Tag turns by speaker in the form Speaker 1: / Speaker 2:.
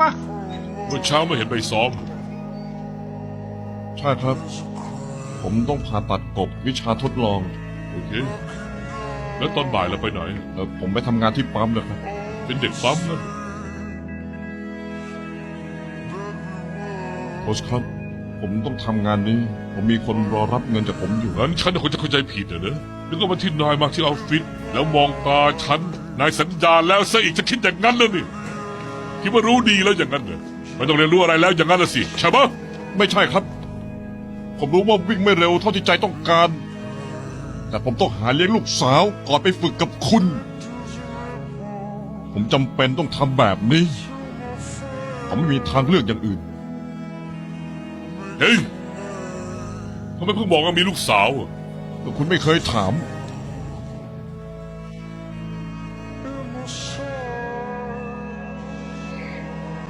Speaker 1: มา
Speaker 2: เมื่อเช้าไม่เห็นไปซ้อม
Speaker 3: ใช่ครับ ผมต้องผ่าตัดกบวิชาทดลอง
Speaker 2: โอเค แล้วตอนบ่ายเราไปไหน
Speaker 3: แล้วผมไปทำงานที่ปั๊มนะครับ
Speaker 2: เป็นเด็กปั๊มนะ
Speaker 3: โค้ชครับ ผมต้องทำงานนี้ ผมมีคนรอรับเงินจากผมอยู่
Speaker 2: งั้นฉันคงจะเข้าใจผิดนะเนอะนึกว่าวันที่นายมาที่ออฟฟิศแล้วมองตาฉัน นายสัญญาแล้วซะอีกจะคิดอย่างนั้นเลยนี่ คิดว่ารู้ดีแล้วอย่างนั้นเหรอไม่ต้องเรียนรู้อะไรแล้วอย่างนั้นละสิใช่ปะ
Speaker 3: ไม่ใช่ครับ ผมรู้ว่าวิ่งไม่เร็วเท่าที่ใจต้องการ แต่ผมต้องหาเลี้ยงลูกสาวก่อนไปฝึกกับคุณ ผมจำเป็นต้องทำแบบนี้ ผมไม่มีทางเลือกอย่างอื่น
Speaker 2: เฮ้ยทำไมเพิ่งบอกว่ามีลูกสาวอะ
Speaker 3: คุณไม่เคยถาม